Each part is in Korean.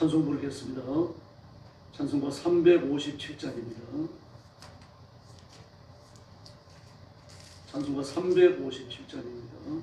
찬송 부르겠습니다. 찬송가 357장입니다. 찬송가 357장입니다.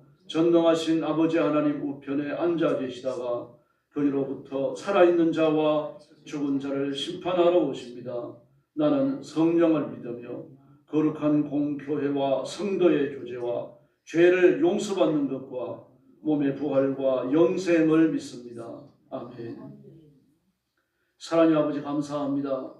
전능하신 아버지 하나님 우편에 앉아 계시다가 거기로부터 살아있는 자와 죽은 자를 심판하러 오십니다. 나는 성령을 믿으며 거룩한 공교회와 성도의 교제와 죄를 용서받는 것과 몸의 부활과 영생을 믿습니다. 아멘. 사랑의 아버지 감사합니다.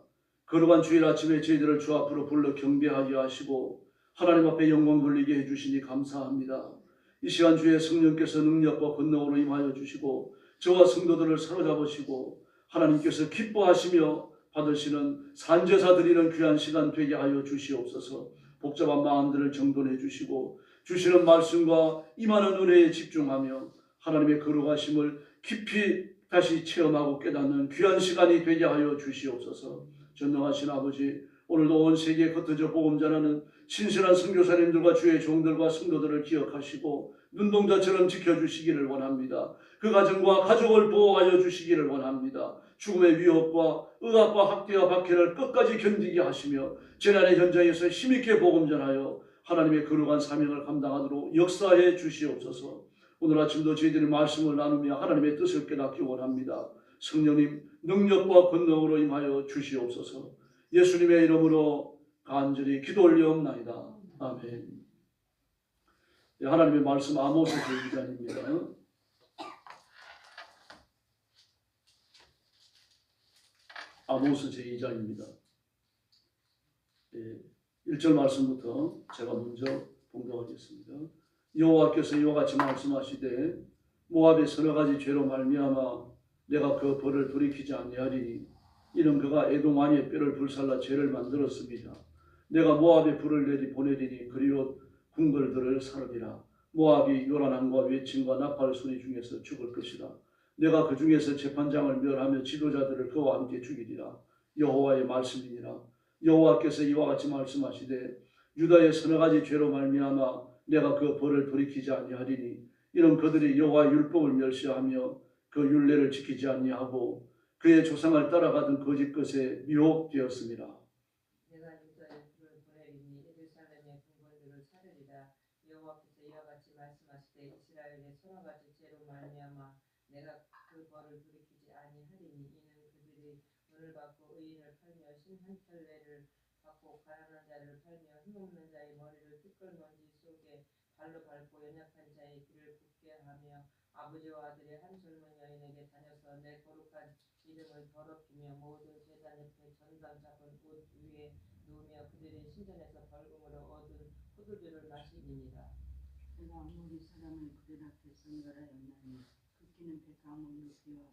거룩한 주일 아침에 저희들을 주 앞으로 불러 경배하게 하시고 하나님 앞에 영광 돌리게 해주시니 감사합니다. 이 시간 주의 성령께서 능력과 권능으로 임하여 주시고 저와 성도들을 사로잡으시고 하나님께서 기뻐하시며 받으시는 산제사 드리는 귀한 시간 되게 하여 주시옵소서. 복잡한 마음들을 정돈해 주시고 주시는 말씀과 임하는 은혜에 집중하며 하나님의 거룩하심을 깊이 다시 체험하고 깨닫는 귀한 시간이 되게 하여 주시옵소서. 전능하신 아버지 오늘도 온 세계에 흩어져 복음 전하는 신실한 선교사님들과 주의 종들과 성도들을 기억하시고 눈동자처럼 지켜주시기를 원합니다. 그 가정과 가족을 보호하여 주시기를 원합니다. 죽음의 위협과 의학과 학대와 박해를 끝까지 견디게 하시며 재난의 현장에서 힘있게 복음 전하여 하나님의 거룩한 사명을 감당하도록 역사해 주시옵소서. 오늘 아침도 저희들이 말씀을 나누며 하나님의 뜻을 깨닫기 원합니다. 성령님 능력과 권능으로 임하여 주시옵소서. 예수님의 이름으로 간절히 기도 올려옵나이다. 아멘. 예, 하나님의 말씀 아모스 제2장입니다. 아모스 제2장입니다. 예, 1절 말씀부터 제가 먼저 봉독하겠습니다. 여호와께서 이와 같이 말씀하시되 모압의 서너 가지 죄로 말미암아 내가 그 벌을 돌이키지 아니하리니 이는 그가 에돔 왕의 뼈를 불살라 죄를 만들었습니다. 내가 모압에 불을 내리 보내리니 그리고 궁궐들을 사르리라. 모압이 요란함과 외침과 나팔 소리 중에서 죽을 것이라. 내가 그 중에서 재판장을 멸하며 지도자들을 그와 함께 죽이리라. 여호와의 말씀이니라. 여호와께서 이와 같이 말씀하시되 유다의 서너 가지 죄로 말미암아 내가 그 벌을 돌이키지 아니하리니 이는 그들이 여호와의 율법을 멸시하며 그 율례를 지키지 아니하고 그의 조상을 따라가던 거짓 것에 미혹되었습니다. 그 아버지와 아들의 한 젊은 여인에게 다녀서 내 거룩한 이름을 더럽히며 모든 제단 옆에 전당 잡은 옷 위에 누우며 그들의 신전에서 벌금으로 얻은 포도주를 마시니라. 내가 아무리 사람을 그들 앞에 선결하였나니 긋기는 백암을 높이와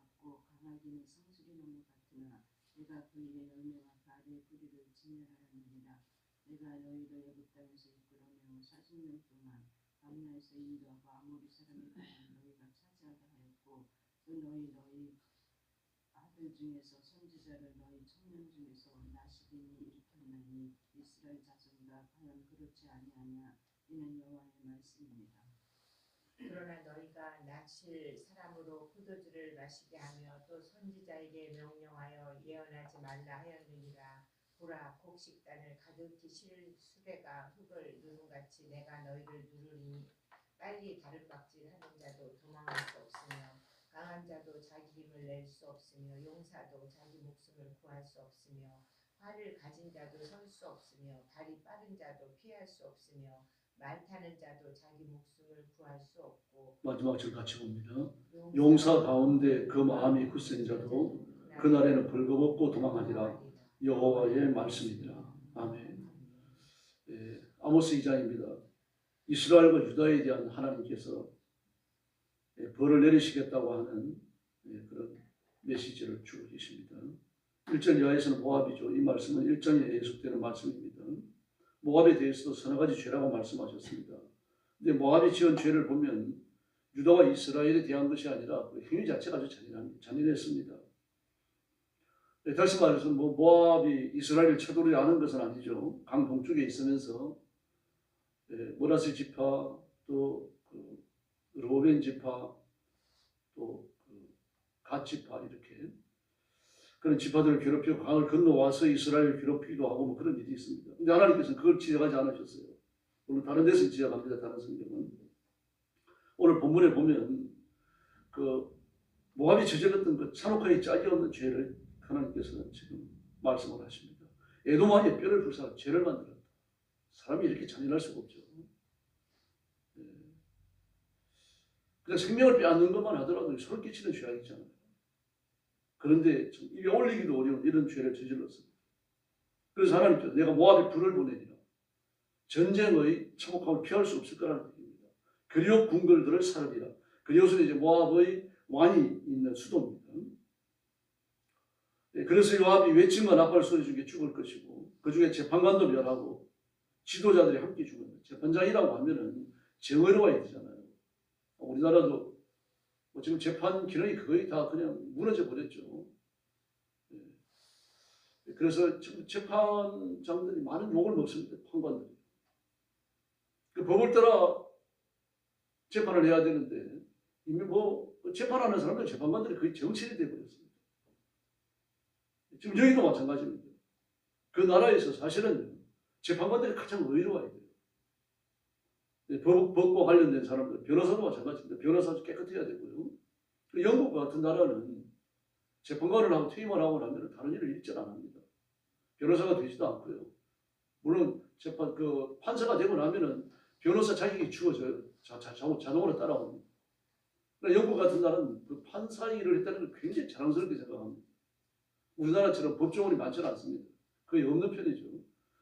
같고 강하기는 상수리 나무 같으나 내가 그의 열매와 가리의 뿌리를 진멸하였느니라 내가 너희를 애굽 땅에서 이끌어내어 40년 동안 밤낮에서 인도하고 아무리 사람의 땅을 너희가 차지하게 하였고 또 너희 너희 아들 중에서 선지자를 너희 청년 중에서 나시린이 일으켰나니 이스라엘 자손과 과연 그렇지 아니하냐 이는 여호와의 말씀입니다. 그러나 너희가 낯을 사람으로 포도주를 마시게 하며 또 선지자에게 명령하여 예언하지 말라 하였느니라 보라 곡식단을 가득히 실 수레가 흙을 누는같이 내가 너희를 누르니 빨리 다름박질 하는 자도 도망할 수 없으며 강한 자도 자기 힘을 낼 수 없으며 용사도 자기 목숨을 구할 수 없으며 활을 가진 자도 설 수 없으며 발이 빠른 자도 피할 수 없으며 말 타는 자도 자기 목숨을 구할 수 없고 마지막 절 같이 봅니다. 용사 가운데 그 마음이 굳센 자도 그날에는 벌거벗고 도망하리라. 여호와의 말씀이니라. 아멘. 예, 아모스 2장입니다. 이스라엘과 유다에 대한 하나님께서 예, 벌을 내리시겠다고 하는 예, 그런 메시지를 주고 계십니다. 1절 이하에서는 모압이죠. 이 말씀은 1장에 예속되는 말씀입니다. 모압에 대해서도 서너 가지 죄라고 말씀하셨습니다. 근데 모압이 지은 죄를 보면 유다와 이스라엘에 대한 것이 아니라 그 행위 자체가 아주 잔인한, 잔인했습니다. 네, 다시 말해서 뭐 모압이 이스라엘을 쳐들으려 하는 것은 아니죠. 강 동쪽에 있으면서 예, 모라스 지파 또그 로벤 지파 또그갓 지파 이렇게 그런 지파들을 괴롭히고 강을 건너와서 이스라엘을 괴롭히기도 하고 뭐 그런 일이 있습니다. 근데 하나님께서는 그걸 지적하지 않으셨어요. 물론 다른 데서 지적합니다. 다른 성경은 오늘 본문에 보면 그 모압이 저질렀던 그 잔혹하게 짝이 없는 죄를 하나님께서는 지금 말씀을 하십니다. 에도만이 뼈를 불사 죄를 만들었다. 사람이 이렇게 잔인할 수가 없죠. 예. 그냥 생명을 빼앗는 것만 하더라도 소름 끼치는 죄악이잖아요. 그런데 좀 입에 올리기도 어려운 이런 죄를 저질렀습니다. 그래서 하나님께서 내가 모압에 불을 보내리라. 전쟁의 참혹함을 피할 수 없을 거라는 얘기입니다. 그리고 궁궐들을 사르리라. 그리고서 이제 모압의 왕이 있는 수도입니다. 네, 그래서 요압이 외침과 나팔 소리 중에 죽을 것이고 그 중에 재판관도 멸하고 지도자들이 함께 죽는다. 재판장이라고 하면은 정의로워야 되잖아요. 우리나라도 뭐 지금 재판 기능이 거의 다 그냥 무너져 버렸죠. 예. 그래서 재판장들이 많은 욕을 먹습니다. 판관들이. 그 법을 따라 재판을 해야 되는데 이미 뭐 재판하는 사람들 재판관들이 거의 정치인이 되어버렸습니다. 지금 여기도 마찬가지입니다. 그 나라에서 사실은 재판관들이 가장 의로워야 돼요. 네, 법, 법과 관련된 사람들, 변호사도 마찬가지입니다. 변호사도 깨끗해야 되고요. 그 영국 같은 나라는 재판관을 하고 퇴임을 하고 나면 다른 일을 일절 안 합니다. 변호사가 되지도 않고요. 물론 재판 그 판사가 되고 나면은 변호사 자격이 주어져요. 자, 자, 자, 자동으로 따라옵니다. 그러니까 영국 같은 나라는 그 판사 일을 했다는 걸 굉장히 자랑스럽게 생각합니다. 우리나라처럼 법조문이 많지는 않습니다. 거의 없는 편이죠.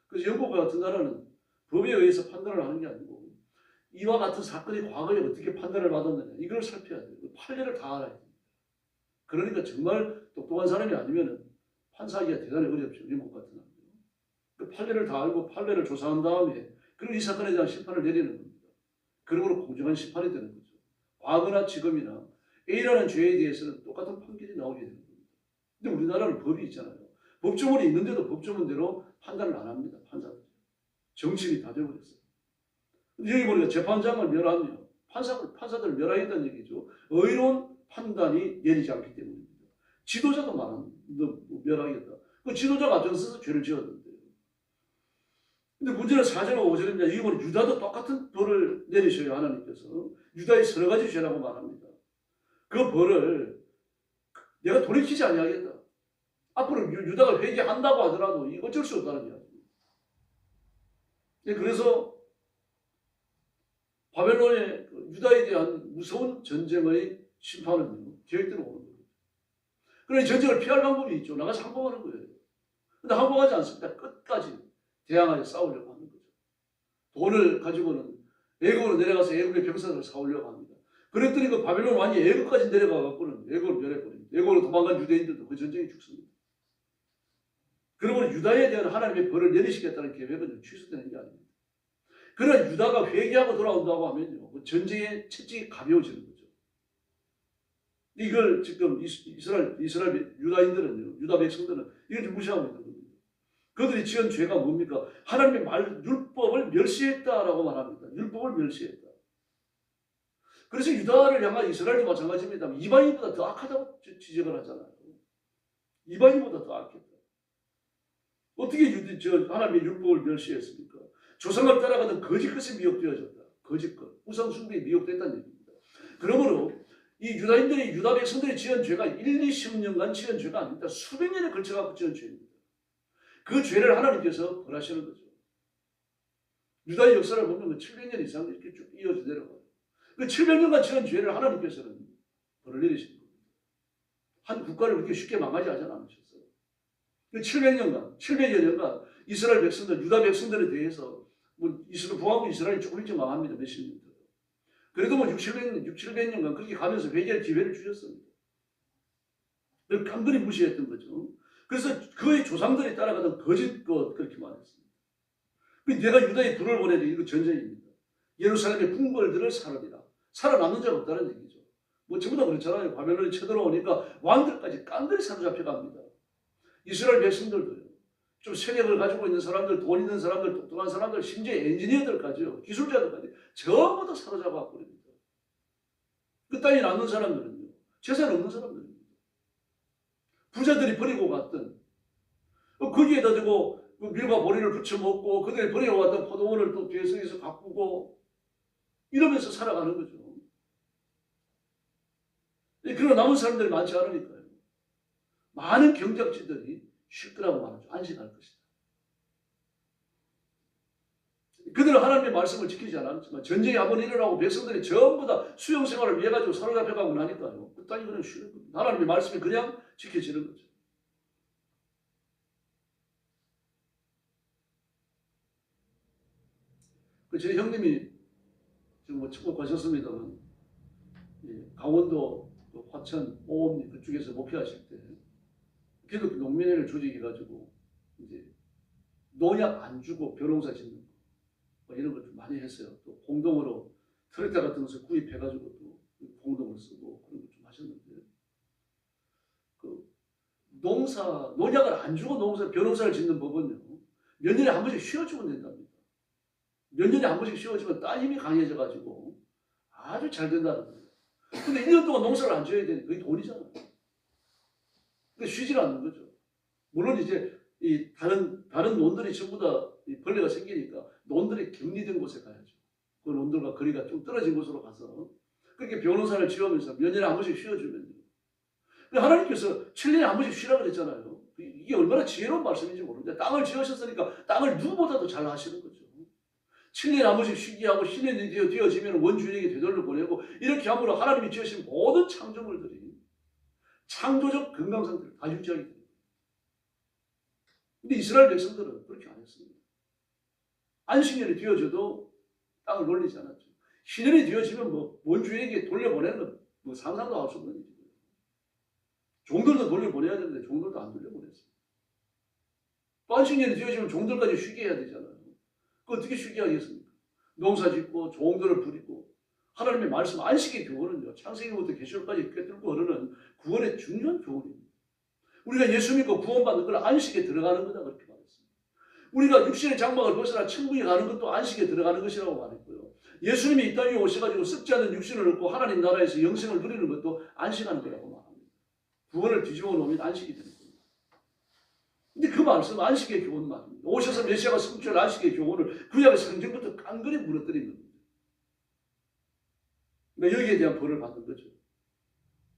그래서 영국 같은 나라는 법에 의해서 판단을 하는 게 아니고 이와 같은 사건이 과거에 어떻게 판단을 받았느냐 이걸 살펴야 돼요. 판례를 다 알아야 됩니다. 그러니까 정말 똑똑한 사람이 아니면은 판사하기가 대단히 어렵죠. 영국 같은 나라. 그 판례를 다 알고 판례를 조사한 다음에 그리고 이 사건에 대한 심판을 내리는 겁니다. 그러므로 공정한 심판이 되는 거죠. 과거나 지금이나 A라는 죄에 대해서는 똑같은 판결이 나오게 되는 겁니다. 근데 우리나라는 법이 있잖아요. 법조문이 있는데도 법조문대로 판단을 안 합니다. 판사들. 정치인이 다 되어버렸어요. 여기 보니까 재판장을 멸하며 판사, 판사들을 멸하겠다는 얘기죠. 의로운 판단이 내리지 않기 때문입니다. 지도자도 말합니다. 멸하겠다. 그 지도자가 앞장서서 죄를 지었는데. 근데 문제는 4절과 5절입니다. 여기 보면 유다도 똑같은 벌을 내리셔요. 하나님께서. 유다의 서너 가지 죄라고 말합니다. 그 벌을 내가 돌이키지 아니하겠다. 앞으로 유- 유다가 회개한다고 하더라도 이 어쩔 수 없다는 이야기입니다. 예, 그래서 바벨론의 그 유다에 대한 무서운 전쟁의 심판은 계획대로 오는 거예요. 그러니 전쟁을 피할 방법이 있죠. 나가서 항복하는 거예요. 근데 항복하지 않습니다. 끝까지 대항하여 싸우려고 하는 거죠. 돈을 가지고는 애국으로 내려가서 애국의 병사들을 사오려고 합니다. 그랬더니 그 바벨론 왕이 애국까지 내려가 갖고는 애국을 멸해버립니다. 애국으로 도망간 유대인들도 그 전쟁에 죽습니다. 그러므로 유다에 대한 하나님의 벌을 내리시겠다는 계획은 취소되는 게 아닙니다. 그러나 유다가 회개하고 돌아온다고 하면요, 그 전쟁의 채찍이 가벼워지는 거죠. 이걸 지금 이스- 이스라엘, 이스라엘 유다인들은요, 유다 백성들은 이걸 좀 무시하고 있는 겁니다. 그들이 지은 죄가 뭡니까? 하나님의 말, 율법을 멸시했다라고 말합니다. 율법을 멸시했다. 그래서 유다를 향한 이스라엘도 마찬가지입니다. 이방인보다 더 악하다고 지- 지적을 하잖아요. 이방인보다 더 악했다. 어떻게 하나님의 율법을 멸시했습니까? 조상을 따라가던 거짓 것에 미혹되어졌다. 거짓 것. 우상 숭배에 미혹됐다는 얘기입니다. 그러므로 이 유다인들이 유다 백성들이 지은 죄가 1, 20년간 지은 죄가 아닙니다. 수백 년에 걸쳐 갖고 지은 죄입니다. 그 죄를 하나님께서 벌하시는 거죠. 유다의 역사를 보면 그 700년 이상 이렇게 쭉 이어져 내려가요. 그 700년간 지은 죄를 하나님께서는 벌을 내리시는 겁니다. 한 국가를 그렇게 쉽게 망하지 하지 않으셨어요. 그 700년간, 700여 년간 이스라엘 백성들, 유다 백성들에 대해서 뭐 이스라엘 부하고 이스라엘이 조금 일찍 망합니다. 몇십 년. 그래도 뭐 6, 700년, 6, 700년간 그렇게 가면서 회개할 기회를 주셨습니다. 그걸 깡그리 무시했던 거죠. 그래서 그의 조상들이 따라가던 거짓 것 그렇게 말했습니다. 그 내가 유다에 불을 보내리 이거 전쟁입니다. 예루살렘의 궁궐들을 사르리라. 살아남는 자가 없다는 얘기죠. 뭐 전부 다 그렇잖아요. 바벨론이 쳐들어오니까 왕들까지 깡그리 사로잡혀 갑니다. 이스라엘 백성들도요. 좀 세력을 가지고 있는 사람들, 돈 있는 사람들, 똑똑한 사람들, 심지어 엔지니어들까지요. 기술자들까지 전부 다 사로잡아 버립니다. 그 땅에 남는 사람들은요. 재산 없는 사람들입니다. 부자들이 버리고 갔던 어, 거기에다 대고 그 밀과 보리를 붙여 먹고 그들이 버리고 갔던 포도원을 또 뒤에서 가꾸고 이러면서 살아가는 거죠. 예, 그런 남은 사람들이 많지 않으니까요. 많은 경작지들이 쉴 거라고 말하죠. 안식할 것이다. 그들은 하나님의 말씀을 지키지 않았지만 전쟁이 한번 일어나고 백성들이 전부 다 수용 생활을 위해 가지고 사로잡혀가고 나니까요. 그 땅이 그냥 쉬는 겁니다. 하나님의 말씀이 그냥 지켜지는 거죠. 그제 형님이 지금 뭐 축구 가셨습니다만 예, 강원도 그 화천 오음리 그쪽에서 목회하실 때 기독교 농민회를 조직해가지고 이제 농약 안 주고 벼농사 짓는 거뭐 이런 걸 좀 많이 했어요. 또 공동으로 트랙터 같은 것을 구입해가지고 또 공동을 쓰고 그런 걸 좀 하셨는데 그 농사 농약을 안 주고 농사 벼농사를 짓는 법은요 몇 년에 한 번씩 쉬어주면 된답니다. 몇 년에 한 번씩 쉬어주면 땅 힘이 강해져가지고 아주 잘 된다는 거예요. 근데 1년 동안 농사를 안 지어야 되니 그게 돈이잖아요. 근데 쉬질 않는 거죠. 물론 이제 이 다른 다른 논들이 전부 다이 벌레가 생기니까 논들이 격리된 곳에 가야죠. 그 논들과 거리가 좀 떨어진 곳으로 가서 그렇게 변호사를 지으면서 몇 년에 한 번씩 쉬어주면 돼요. 근데 하나님께서 7년에 한 번씩 쉬라 그랬잖아요. 이게 얼마나 지혜로운 말씀인지 모르는데 땅을 지으셨으니까 땅을 누구보다도 잘 하시는 거죠. 7년에 한 번씩 쉬게 하고 신년이 되어 되어지면 원주인에게 되돌려 보내고 이렇게 함으로 하나님이 지으신 모든 창조물들이 창조적 건강 상태를 다 유지하게 됩니다. 근데 이스라엘 백성들은 그렇게 안 했습니다. 안식년이 되어져도 땅을 놀리지 않았죠. 신년이 되어지면 뭐 원주인에게 돌려보내는 건뭐 상상도 할수 없는 일이고요. 종들도 돌려보내야 되는데 종들도 안 돌려보냈어요. 또 안식년이 되어지면 종들까지 쉬게 해야 되잖아요. 그 어떻게 쉬게 하겠습니까? 농사 짓고 종들을 부리고 하나님의 말씀 안식의 교훈은요. 창세기부터 계시록까지 꿰뚫고 흐르는 구원의 중요한 교훈입니다. 우리가 예수 믿고 구원받는 걸 안식에 들어가는 거다 그렇게 말했습니다. 우리가 육신의 장막을 벗어나 천국에 가는 것도 안식에 들어가는 것이라고 말했고요. 예수님이 이 땅에 오셔가지고 썩지 않는 육신을 얻고 하나님 나라에서 영생을 누리는 것도 안식하는 거라고 말합니다. 구원을 뒤집어 놓으면 안식이 겁니다. 근데 그 말씀 안식의 교훈 말입니다. 오셔서 메시아가 성취할 안식의 교훈을 구약의 성경부터 깡그리 무너뜨리는 겁니다. 그러니까 여기에 대한 벌을 받는 거죠.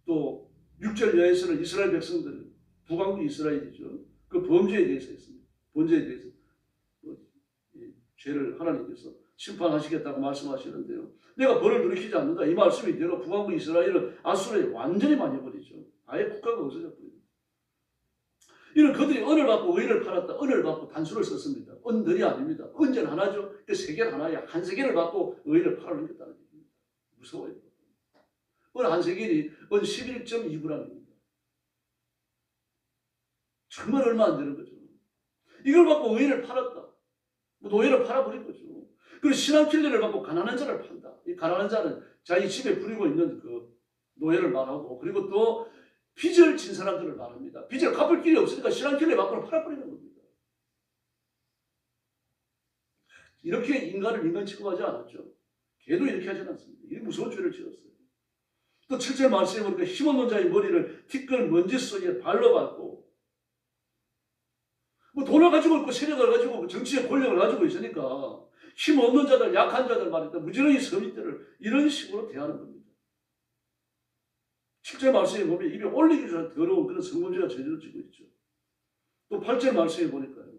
또 6절 여에서는 이스라엘 백성들은 북왕국 이스라엘이죠. 그 범죄에 대해서 했습니다. 범죄에 대해서 뭐, 이 죄를 하나님께서 심판하시겠다고 말씀하시는데요. 내가 벌을 돌이키지 않는다. 이 말씀이 대로 북왕국 이스라엘은 아수르에 완전히 망해버리죠. 아예 국가가 없어져 버립니다. 이런 그들이 은을 받고 의를 팔았다. 은을 받고 단수를 썼습니다. 은들이 아닙니다. 은전 하나죠. 그 세계는 하나야. 한 세계를 받고 의를 팔아넘겼다는 얘기입니다. 무서워요. 은한 세계니 은 11.2g입니다. 정말 얼마 안 되는 거죠. 이걸 받고 의를 팔았다. 뭐 노예를 팔아버린 거죠. 그리고 신앙킬레를 받고 가난한 자를 판다. 이 가난한 자는 자기 집에 부리고 있는 그 노예를 말하고 그리고 또 빚을 진 사람들을 말합니다. 빚을 갚을 길이 없으니까 신앙킬레 받고 팔아버리는 겁니다. 이렇게 인간을 인간 취급하지 않았죠. 걔도 이렇게 하지 않았습니다. 이 무서운 죄를 지었어요. 또 7절 말씀에 보니까 힘없는 자의 머리를 티끌 먼지 속에 발로 밟고 뭐 돈을 가지고 있고 세력을 가지고 정치의 권력을 가지고 있으니까 힘없는 자들, 약한 자들 말이다. 무지런히 서민들을 이런 식으로 대하는 겁니다. 7절 말씀에 보면 입에 올리기 전에 더러운 그런 성범죄가 저질러지고 있죠. 또 8절 말씀에 보니까요.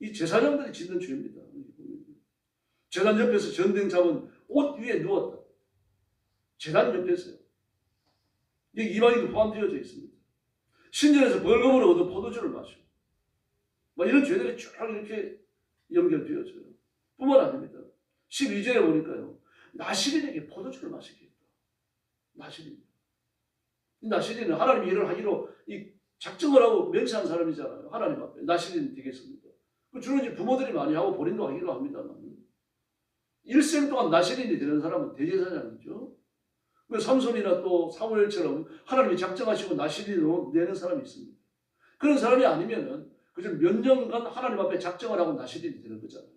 이 제사장들이 짓는 죄입니다. 재단 옆에서 전등 잡은 옷 위에 누웠다. 재단 옆에서요. 이방인도 포함되어져 있습니다. 신전에서 벌금으로 얻은 포도주를 마시고 뭐 이런 죄들이 쭉 이렇게 연결되어져요. 뿐만 아닙니다. 12절에 보니까요. 나시린에게 포도주를 마시게 했다. 나시린. 이 나시린은 하나님이 일을 하기로 이 작정을 하고 맹세한 사람이잖아요. 하나님 앞에. 나시린 되겠습니다. 그 주로 이제 부모들이 많이 하고 본인도 하기로 합니다만 일생 동안 나시린이 되는 사람은 대제사장이죠. 그 삼손이나 또 사무엘처럼 하나님이 작정하시고 나시린으로 내는 사람이 있습니다. 그런 사람이 아니면은 그저 몇 년간 하나님 앞에 작정을 하고 나시린이 되는 거잖아요.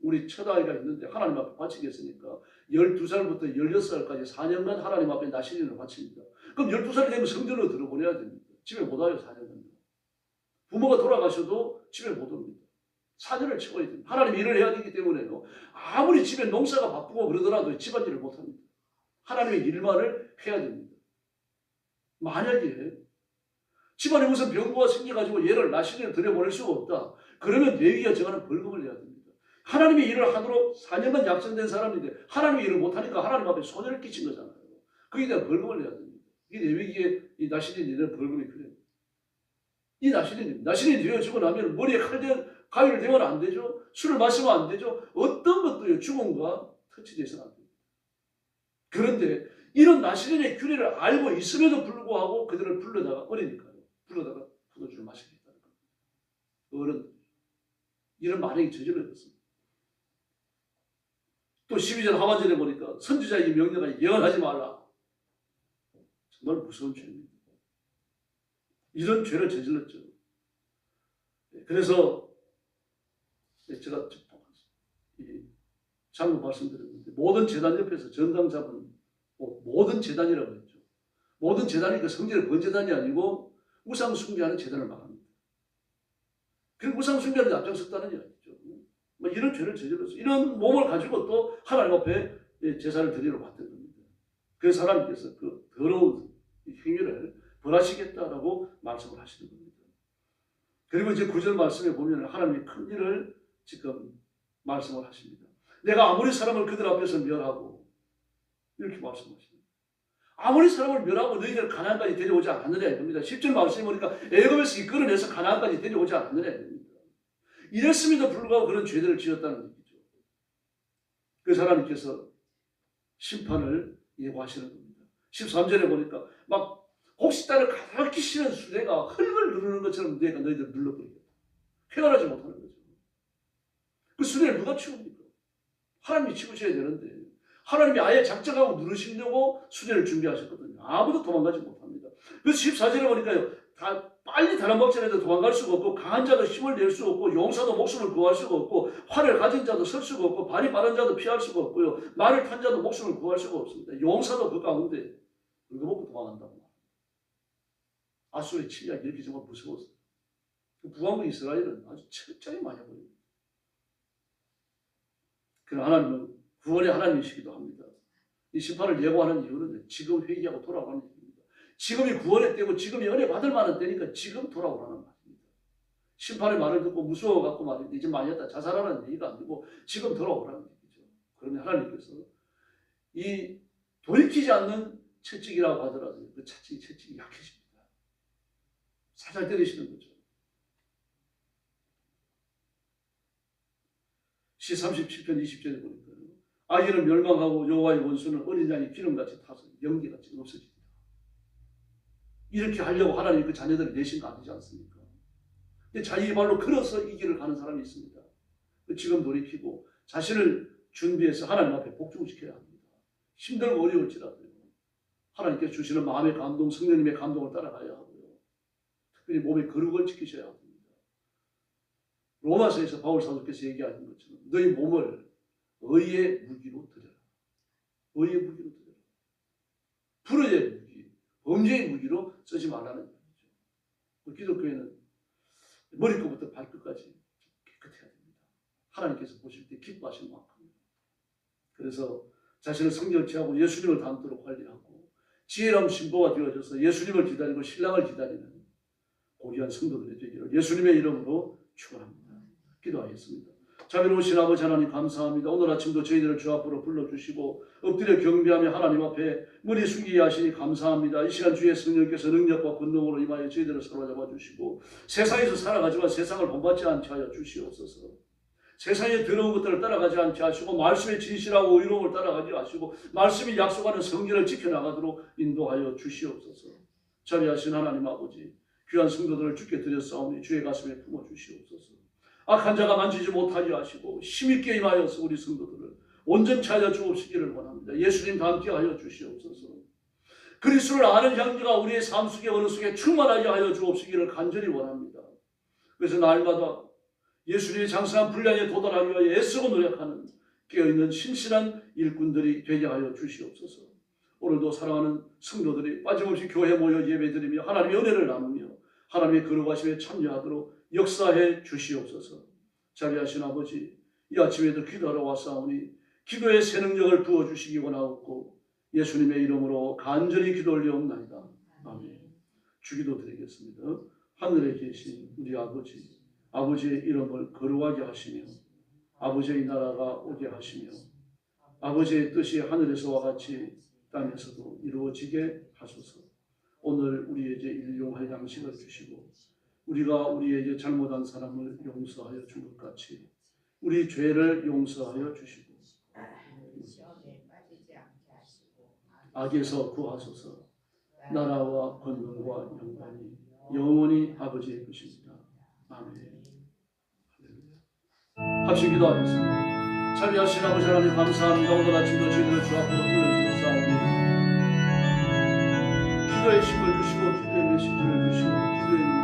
우리 첫 아이가 있는데 하나님 앞에 바치겠으니까 12살부터 16살까지 4년간 하나님 앞에 나시린을 바칩니다. 그럼 12살이 되면 성전으로 들어보내야 됩니다. 집에 못 와요, 4년간. 부모가 돌아가셔도 집에 못 옵니다. 4년을 채워야 됩니다. 하나님 일을 해야 되기 때문에요. 아무리 집에 농사가 바쁘고 그러더라도 집안일을 못 합니다. 하나님의 일만을 해야 됩니다. 만약에 집안에 무슨 병고가 생겨가지고 얘를 나시린을 들여보낼 수가 없다. 그러면 레위가 정하는 벌금을 내야 됩니다. 하나님의 일을 하도록 4년간 약정된 사람인데 하나님의 일을 못하니까 하나님 앞에 손해를 끼친 거잖아요. 거기에 대한 벌금을 내야 됩니다. 이 레위기에 이 나시린 일은 벌금이 그래요. 이 나시린 나시린 되어지고 나면 머리에 칼대 가위를 대면 안 되죠. 술을 마시면 안 되죠. 어떤 것도요 죽음과 터치돼서는 안 됩니다. 그런데 이런 나시린의 규례를 알고 있음에도 불구하고 그들을 불러다가 어리니까요. 불러다가 포도주를 마시겠다는 겁니다. 어른 이런 만행이 저질러졌습니다. 또 12절 하반절에 보니까 선지자의 명령을 예언하지 말라. 정말 무서운 죄입니다. 이런 죄를 저질렀죠. 네, 그래서 네, 제가 이 장로 말씀드렸는데 모든 재단 옆에서 전당 잡은 뭐 모든 재단이라고 했죠. 모든 재단이 그 성전의 번재단이 아니고 우상 숭배하는 재단을 말합니다. 그 우상 데 앞장섰다는 이야기죠. 뭐 이런 죄를 저질렀어. 이런 몸을 가지고 또 하나님 앞에 예, 제사를 드리러 왔던 겁니다. 그래서 하나님께서 그 더러운 이 행위를 벌하시겠다라고 말씀을 하시는 겁니다. 그리고 이제 구절 말씀에 보면 하나님이 큰 일을 지금 말씀을 하십니다. 내가 아무리 사람을 그들 앞에서 멸하고 이렇게 말씀하십니다. 아무리 사람을 멸하고 너희들 가나안까지 데려오지 않느냐 이겁니다. 10절 말씀에 보니까 애굽에서 이끌어내서 가나안까지 데려오지 않느냐 이겁니다. 이랬음에도 불구하고 그런 죄들을 지었다는 얘기죠. 그 하나님께서 심판을 예고하시는 겁니다. 13절에 보니까 막 혹시 딸을 가득히 실은 수레가 흙을 누르는 것처럼 내가 너희들 눌러버리겠다. 쾌활하지 못하는 거죠. 그 수레를 누가 치웁니까? 하나님이 치우셔야 되는데 하나님이 아예 작정하고 누르시려고 수레를 준비하셨거든요. 아무도 도망가지 못합니다. 그래서 14절에 보니까요. 다 빨리 다른 법전에도 도망갈 수가 없고 강한 자도 힘을 낼 수 없고 용사도 목숨을 구할 수가 없고 활을 가진 자도 설 수가 없고 발이 빠른 자도 피할 수가 없고요. 말을 탄 자도 목숨을 구할 수가 없습니다. 용사도 그 가운데 이거 먹고 도망간다고. 아수르의 침략 이렇게 정말 무서웠어요. 그 부왕국 이스라엘은 아주 철저히 보입니다. 그러나 하나님은 구원의 하나님이시기도 합니다. 이 심판을 예고하는 이유는 지금 회개하고 돌아가는 일입니다. 지금이 구원의 때고 지금이 은혜 받을 만한 때니까 지금 돌아오라는 말입니다. 심판의 말을 듣고 무서워갖고 말인데 이제 많이 했다 자살하는 얘기가 아니고 지금 돌아오라는 얘기죠. 그런데 하나님께서 이 돌이키지 않는 채찍이라고 하더라도 그 채찍이 채찍이 약해집니다. 살살 때리시는 거죠. 시 37편 20절에 보니까요. 아기는 멸망하고 여호와의 원수는 어린 양이 기름같이 타서 연기같이 없어집니다. 이렇게 하려고 하나님 그 자녀들을 내신 거 아니지 않습니까? 근데 자기 발로 걸어서 이 길을 가는 사람이 있습니다. 그 지금 돌이키고 자신을 준비해서 하나님 앞에 복종시켜야 합니다. 힘들고 어려울지라도요. 하나님께서 주시는 마음의 감동, 성령님의 감동을 따라가야 하고요. 특별히 몸의 거룩을 지키셔야 합니다. 로마서에서 바울 사도께서 얘기하는 것처럼 너희 몸을 의의 무기로 드려라. 의의 무기로 드려라. 불의의 무기, 범죄의 무기로 쓰지 말라는 얘기죠. 그 기독교에는 머리끝부터 발끝까지 깨끗해야 됩니다. 하나님께서 보실 때 기뻐하시는 만큼. 그래서 자신을 성결치하고 예수님을 닮도록 관리하고 지혜로운 신부가 되어져서 예수님을 기다리고 신랑을 기다리는 고귀한 성도들이 되기를 예수님의 이름으로 축원합니다. 기도하겠습니다. 자비로우신 아버지 하나님 감사합니다. 오늘 아침도 저희들을 주 앞으로 불러주시고 엎드려 경배하며 하나님 앞에 머리 숙이게 하시니 감사합니다. 이 시간 주의 성령께서 능력과 권능으로 임하여 저희들을 사로잡아 주시고 세상에서 살아가지만 세상을 본받지 않게 하여 주시옵소서. 세상의 더러운 것들을 따라가지 않게 하시고 말씀의 진실하고 의로움을 따라가지 하시고 말씀이 약속하는 성결을 지켜나가도록 인도하여 주시옵소서. 자비하신 하나님 아버지 귀한 성도들을 주께 드렸사오니 주의 가슴에 품어 주시옵소서. 악한 자가 만지지 못하게 하시고 힘있게 임하여서 우리 성도들을 온전치 하여 주옵시기를 원합니다. 예수님과 함께 하여 주시옵소서. 그리스도를 아는 향기가 우리의 삶 속에 어느 속에 충만하게 하여 주옵시기를 간절히 원합니다. 그래서 날마다 예수님의 장성한 분량에 도달하기 위하여 애쓰고 노력하는 깨어있는 신실한 일꾼들이 되게 하여 주시옵소서. 오늘도 사랑하는 성도들이 빠짐없이 교회 모여 예배드리며 하나님의 은혜를 나누며 하나님의 거룩하심에 참여하도록 역사해 주시옵소서. 자비하신 아버지 이 아침에도 기도하러 왔사오니 기도의 새 능력을 부어주시기 원하옵고 예수님의 이름으로 간절히 기도 올려옵나이다. 아멘. 주기도 드리겠습니다. 하늘에 계신 우리 아버지 아버지의 이름을 거룩하게 하시며 아버지의 나라가 오게 하시며 아버지의 뜻이 하늘에서와 같이 땅에서도 이루어지게 하소서. 오늘 우리에게 일용할 양식을 주시고 우리가 우리에게 잘못한 사람을 용서하여 준 것 같이 우리 죄를 용서하여 주시고 악에서 구하소서. 나라와 권능과 영광이 영원히 아버지의 것입니다. 아멘. 합심 기도하겠습니다. 참여하신 아버지 하나님 감사합니다. 오늘 아침도 저희를 주 앞으로 불러주셨사오니 기도의 힘을 주시고 기도의 메시지를 주시고 기도의